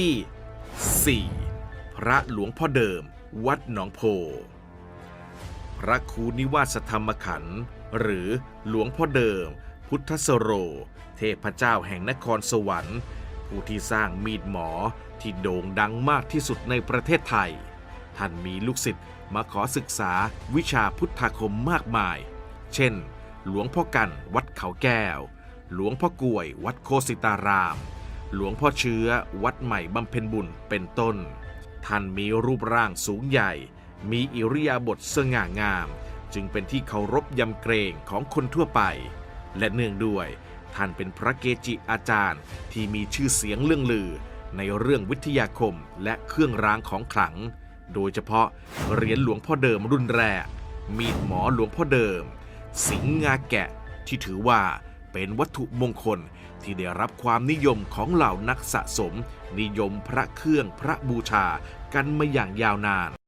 ที่ 4. พระหลวงพ่อเดิม วัดหนองโพ พระครูนิวาสธรรมขันธ์หรือหลวงพ่อเดิม พุทธสโร เทพเจ้าแห่งนครสวรรค์ ผู้ที่สร้างมีดหมอที่โด่งดังมากที่สุดในประเทศไทย ท่านมีลูกศิษย์มาขอศึกษาวิชาพุทธาคมมากมาย เช่น หลวงพ่อกันวัดเขาแก้ว หลวงพ่อกล้วยวัดโคสิตาราม หลวงพ่อเชื้อวัดใหม่บำเพ็ญบุญเป็นต้น ท่านมีรูปร่างสูงใหญ่ มีอิริยาบถสง่างาม จึงเป็นที่เคารพยำเกรงของคนทั่วไป และเนื่องด้วย ท่านเป็นพระเกจิอาจารย์ที่มีชื่อเสียงเรื่องลือ ในเรื่องวิทยาคมและเครื่องรางของขลัง โดยเฉพาะเหรียญหลวงพ่อเดิมรุ่นแรกมีดหมอหลวงพ่อเดิม สิงห์งาแกะที่ถือว่า เป็นวัตถุมงคลที่ได้รับความนิยมของเหล่านักสะสม นิยมพระเครื่องพระบูชากันมาอย่างยาวนาน